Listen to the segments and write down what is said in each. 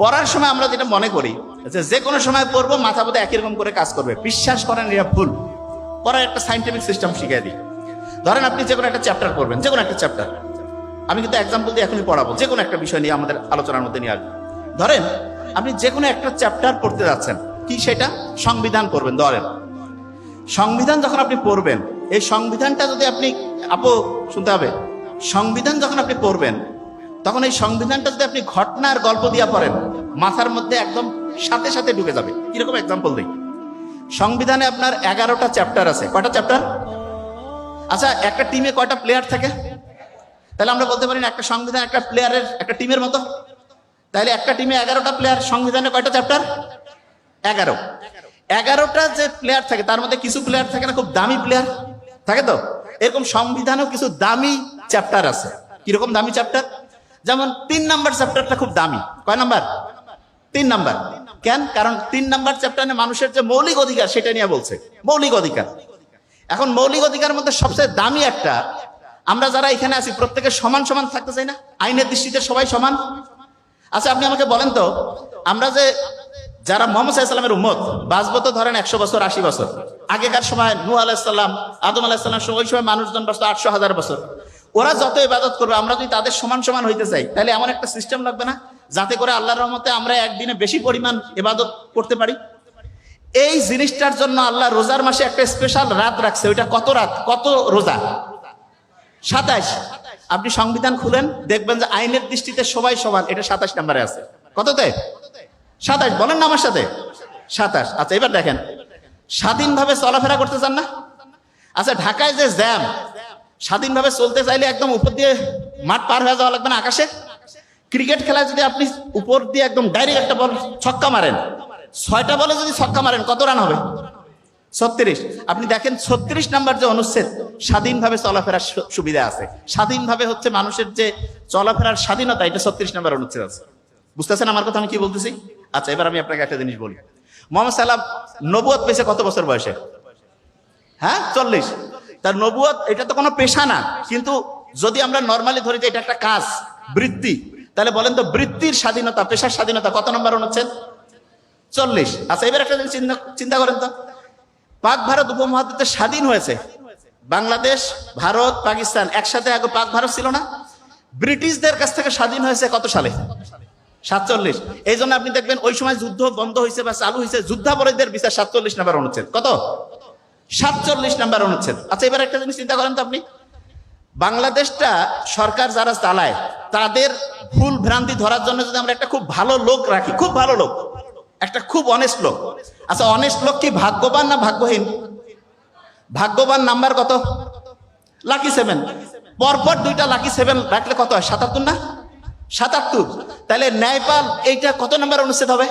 পড়ার সময় আমরা যেটা মনে করি, যে যে কোনো সময় পড়ব, মাথা বোধ একই রকম করে কাজ করবে। বিশ্বাস করেন, এটা ভুল। পড়ার একটা সাইন্টিফিক সিস্টেম শিখিয়ে দিই। ধরেন আপনি যে কোনো একটা চ্যাপ্টার পড়বেন যে কোনো একটা চ্যাপ্টার আমি কিন্তু এক্সাম্পল দিয়ে এখনই পড়াবো যে কোনো একটা বিষয় নিয়ে আমাদের আলোচনার মধ্যে নিয়ে আসব। ধরেন, আপনি যে কোনো একটা চ্যাপ্টার পড়তে যাচ্ছেন, কি সেটা? সংবিধান পড়বেন, ধরেন। সংবিধান যখন আপনি পড়বেন, এই সংবিধানটা যদি আপনি, আপু, শুনতে হবে। সংবিধান যখন আপনি পড়বেন তখন এই সংবিধানটা যদি আপনি ঘটনার গল্প দিয়া পড়েন, মাথার মধ্যে একদম সাথে সাথে ঢুকে যাবে। কীরকম এক্সাম্পল দিই? সংবিধানে আপনার এগারোটা চ্যাপ্টার আছে। কয়টা চ্যাপ্টার আচ্ছা একটা টিমে কয়টা প্লেয়ার থাকে? তাহলে আমরা বলতে পারি একটা সংবিধান একটা প্লেয়ারের একটা টিমের মতো? তাহলে একটা টিমে এগারোটা প্লেয়ার সংবিধানে কয়টা চ্যাপ্টার এগারো। এগারোটা যে প্লেয়ার থাকে, তার মধ্যে কিছু প্লেয়ার থাকে না, খুব দামি প্লেয়ার থাকে তো? এরকম সংবিধানেও কিছু দামি চ্যাপ্টার আছে। কীরকম দামি চ্যাপ্টার যেমন তিন নাম্বার চ্যাপ্টারটা খুব দামি। কয় নাম্বার? তিন নাম্বার। কেন? কারণ তিন নাম্বার চ্যাপ্টারে মানুষের যে মৌলিক অধিকার, সেটা নিয়ে বলছে। মৌলিক অধিকার। এখন মৌলিক অধিকারের মধ্যে সবচেয়ে দামি একটা, আমরা যারা এখানে আছি, প্রত্যেকে সমান সমান থাকতে চাই না? আইনের দৃষ্টিতে সবাই সমান? আচ্ছা আপনি আমাকে বলেন তো, আমরা যে, যারা মোহাম্মদ সাল্লামের উম্মত বাঁচবো তো ধরেন একশো বছর, আশি বছর। আগেকার সময় নু আলাহিসাল্লাম আদম আলাহিসাল্লাম ওই সময় মানুষজন বাঁচতো আটশো হাজার বছর। ওরা যত ইবাদত করবে, আমরা যদি তাদের সমান সমান হইতে চাই, তাহলে এমন একটা সিস্টেম লাগবে না, যাতে করে আল্লাহর রহমতে আমরা একদিনে বেশি পরিমাণ ইবাদত করতে পারি। এই জিনিসটার জন্য আল্লাহ রোজার মাসে একটা স্পেশাল রাত রাখছে, ওইটা কত রাত? কত রোজা? সাতাইশ। আপনি সংবিধান খুলেন, দেখবেন যে আইনের দৃষ্টিতে সবাই সমান, এটা সাতাশ নাম্বারে আছে। কততে? সাতাশ বলেন না আমার সাথে। সাতাশ। আচ্ছা এবার দেখেন। স্বাধীনভাবে চলাফেরা করতে চান না? আচ্ছা ঢাকায় যে জ্যাম স্বাধীনভাবে চলতে চাইলে একদম উপর দিয়ে মাঠ পার হয়ে যাওয়া লাগবে না আকাশে। ক্রিকেট খেলায় যদি আপনি উপর দিয়ে একদম ডাইরেক্ট একটা বল ছক্কা মারেন, ছয়টা বলে যদি ছক্কা মারেন, কত রান হবে? ছত্রিশ। আপনি দেখেন ছত্রিশ নাম্বার যে অনুচ্ছেদ, স্বাধীনভাবে চলাফেরার সুবিধা আছে। স্বাধীনভাবে হচ্ছে মানুষের যে চলাফেরার স্বাধীনতা, এটা ছত্রিশ নাম্বার অনুচ্ছেদ আছে। বুঝতেছেন আমার কথা আমি কি বলতেছি? আচ্ছা এবার আমি আপনাকে একটা জিনিস বলি। মোহাম্মদ সাল্লাম নবুয়ত পেয়েছে কত বছর বয়সে? হ্যাঁ চল্লিশ। তার নবুয়ত, এটা তো কোনো পেশা না। কিন্তু যদি আমরা নর্মালি ধরি যে এটা একটা কাজ, বৃত্তি, তাহলে বলেন তো বৃত্তির স্বাধীনতা, পেশার স্বাধীনতা কত নম্বর অনুচ্ছেদ? চল্লিশ। আচ্ছা এবার একটা জিনিস চিন্তা করেন তো। পাক ভারত উপমহাদ্বীপে স্বাধীন হয়েছে। বাংলাদেশ, ভারত, পাকিস্তান একসাথে আগে পাক ভারত ছিল না। ব্রিটিশদের কাছ থেকে স্বাধীন হয়েছে কত সালে? সাতচল্লিশ। এই জন্য আপনি দেখবেন ওই সময় যুদ্ধ বন্ধ হয়েছে বা চালু হয়েছে, যুদ্ধাপরাধীদের বিচার সাতচল্লিশ নাম্বার অনুচ্ছেদ। কত? সাতচল্লিশ নাম্বার অনুচ্ছেদ। আচ্ছা এবার একটা জিনিস চিন্তা করেন তো আপনি। বাংলাদেশটা সরকার যারা চালায়, তাদের ভুল ভ্রান্তি ধরার জন্য যদি আমরা একটা খুব ভালো লোক রাখি, খুব ভালো লোক, একটা খুব অনেস্ট লোক। আচ্ছা অনেস্ট লোক কি ভাগ্যবান না ভাগ্যহীন? ভাগ্যবান নাম্বার কত? লাকি সেভেন পরপর দুইটা লাকি সেভেন রাখলে কত হয়? সাতাত্তর না? সাতাত্তর। তাহলে ন্যায়পাল এইটা কত নাম্বার অনুচ্ছেদ হবে?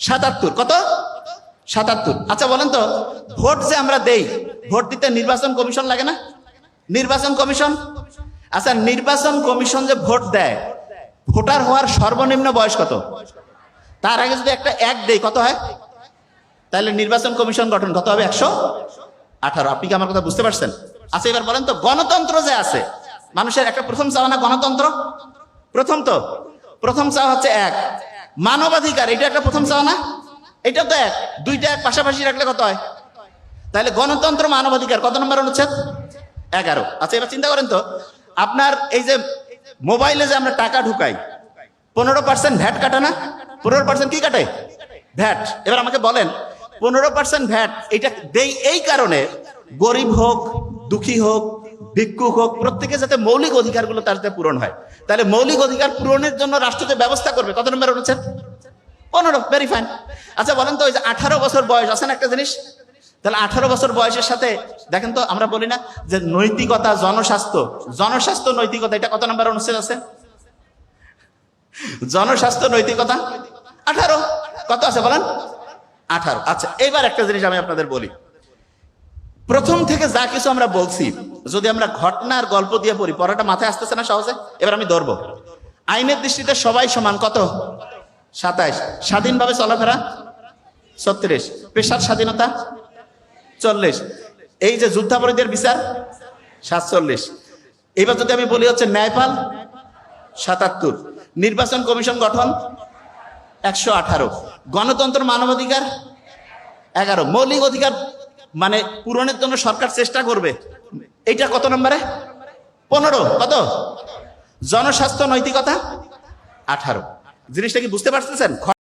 সাতাত্তর। কত? সাতাত্তর। আচ্ছা বলেন তো, ভোট যে আমরা দেই, ভোট দিতে নির্বাচন কমিশন লাগে না? নির্বাচন কমিশন? আচ্ছা নির্বাচন কমিশন যে ভোট দেয়, ভোটার হওয়ার সর্বনিম্ন বয়স কত? তার আগে যদি একটা এক দেই, কত হয়? তাহলে নির্বাচন কমিশন গঠন কত হবে? একশো আঠারো। আপনি কি আমার কথা বুঝতে পারছেন? আচ্ছা এবার বলেন তো, গণতন্ত্র যে আছে, মানুষের একটা প্রথম চাওয়া না গণতন্ত্র? প্রথম তো, প্রথম চাওয়া হচ্ছে এক। মানবাধিকার, এটা একটা প্রথম চাওয়া না? এটা তো এক, দুইটা এক পাশাপাশি রাখলে কত হয়? তাহলে গণতন্ত্র মানবাধিকার, কত নম্বর অনুচ্ছেদ? এগারো। আচ্ছা এবার চিন্তা করেন তো, আপনার এই যে মোবাইলে যে আমরা টাকা ঢুকাই, পনেরো পার্সেন্ট ভ্যাট কাটে না? পনেরো পার্সেন্ট কি কাটে? ভ্যাট। এবার আমাকে বলেন, পনেরো পার্সেন্ট ভ্যাট, এটা দেই, এই কারণে গরিব হোক, দুঃখী হোক, ভিক্ষুক হোক প্রত্যেকে যাতে মৌলিক অধিকারগুলো তার পূরণ হয়। তাহলে মৌলিক অধিকার পূরণের জন্য রাষ্ট্র যে ব্যবস্থা করবে, কত নম্বর অনুচ্ছেদ? পনেরো ভেরি ফাইন আচ্ছা বলেন তো, ওই যে আঠারো বছর বয়স, আছে না একটা জিনিস? তাহলে আঠারো বছর বয়সের সাথে, দেখেন তো, আমরা বলি না যে নৈতিকতা জনস্বাস্থ্য। জনস্বাস্থ্য নৈতিকতা, এটা কত নম্বর অনুচ্ছেদ আছে? জনস্বাস্থ্য নৈতিকতা? আঠারো। কত আছে বলেন? আঠারো। আচ্ছা এইবার একটা জিনিস আমি আপনাদের বলি। প্রথম থেকে যা কিছু আমরা বলছি, যদি আমরা ঘটনার গল্প দিয়ে পড়ি, পড়াটা মাথায় আসতেছে না সহজে? এবার আমি ধরবো। আইনের দৃষ্টিতে সবাই সমান, কত? সাতাইশ। স্বাধীনভাবে চলাফেরা? ছত্রিশ। পেশার স্বাধীনতা? চল্লিশ। এই যে যুদ্ধাপরাধীদের বিচার? সাতচল্লিশ। এবার যদি আমি বলি হচ্ছে ন্যায়পাল? সাতাত্তর। নির্বাচন কমিশন গঠন? একশো আঠারো। গণতন্ত্র মানবাধিকার? এগারো। মৌলিক অধিকার মানে পূরণের জন্য সরকার চেষ্টা করবে। এইটা কত নম্বরে? পনেরো। কত? জনস্বাস্থ্য নৈতিকতা? আঠারো। জিনিসটা কি বুঝতে পারতেছেন?